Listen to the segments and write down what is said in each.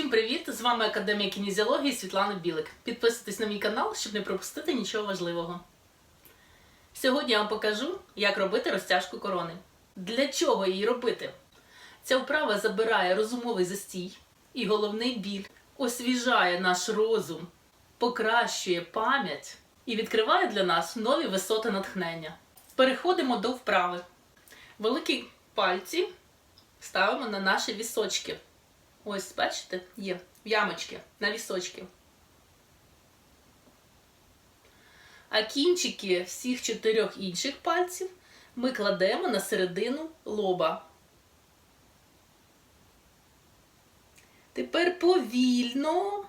Всім привіт! З вами Академія кінезіології Світлана Білик. Підписуйтесь на мій канал, щоб не пропустити нічого важливого. Сьогодні я вам покажу, як робити розтяжку корони. Для чого її робити? Ця вправа забирає розумовий застій і головний біль, освіжає наш розум, покращує пам'ять і відкриває для нас нові висоти натхнення. Переходимо до вправи. Великі пальці ставимо на наші вісочки. Ось, бачите, є ямочки на вісочки. А кінчики всіх чотирьох інших пальців ми кладемо на середину лоба. Тепер повільно,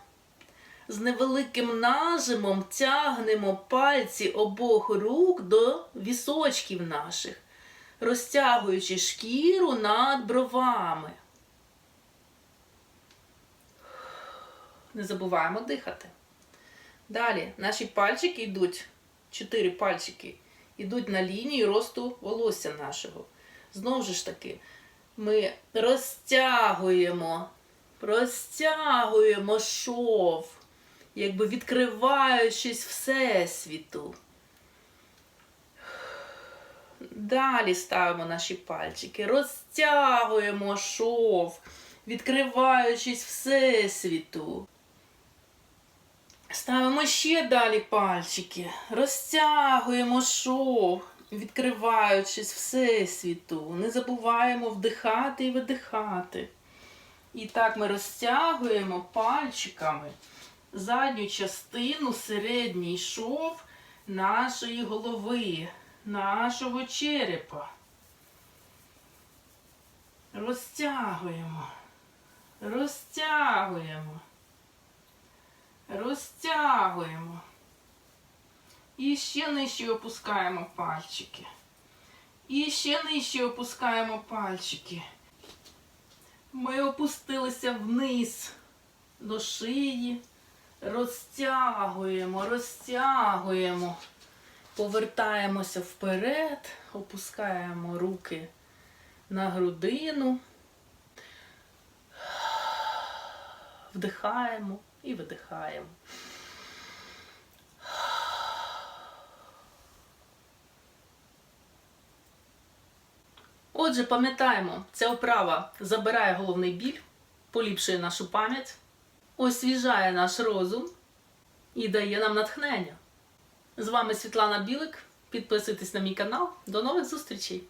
з невеликим нажимом тягнемо пальці обох рук до вісочків наших, розтягуючи шкіру над бровами. Не забуваємо дихати. Далі наші пальчики йдуть, чотири пальчики, йдуть на лінію росту волосся нашого. Знову ж таки, ми розтягуємо, розтягуємо шов, якби відкриваючись Всесвіту. Далі ставимо наші пальчики, розтягуємо шов, відкриваючись Всесвіту. Ставимо ще далі пальчики, розтягуємо шов, відкриваючись Всесвіту. Не забуваємо вдихати і видихати. І так ми розтягуємо пальчиками задню частину, середній шов нашої голови, нашого черепа. Розтягуємо, розтягуємо. Розтягуємо. І ще нижче опускаємо пальчики. І ще нижче опускаємо пальчики. Ми опустилися вниз до шиї. Розтягуємо, розтягуємо. Повертаємося вперед, опускаємо руки на грудину. Вдихаємо і видихаємо. Отже, пам'ятаємо, ця вправа забирає головний біль, поліпшує нашу пам'ять, освіжає наш розум і дає нам натхнення. З вами Світлана Білик. Підписуйтесь на мій канал. До нових зустрічей!